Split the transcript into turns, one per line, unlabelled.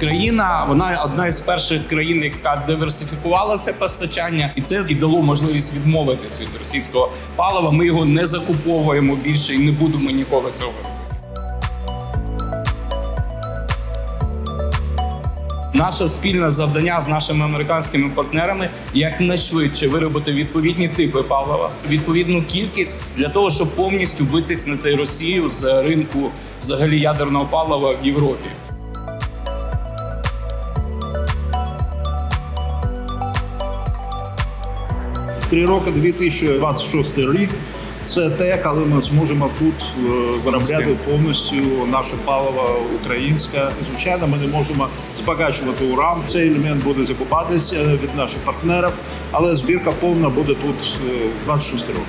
Україна вона одна із перших країн, яка диверсифікувала це постачання, і це і дало можливість відмовитись від російського палива. Ми його не закуповуємо більше і не будемо ніколи цього. Наше спільне завдання з нашими американськими партнерами якнайшвидше виробити відповідні типи палива, відповідну кількість для того, щоб повністю витиснити Росію з ринку взагалі ядерного палива в Європі.
Три роки 2026 рік. Це те, коли ми зможемо тут е, заробляти повністю наше паливо українське. Звичайно, ми не можемо збагачувати уран. Цей елемент буде закупатися від наших партнерів, але збірка повна буде тут е, 26 років.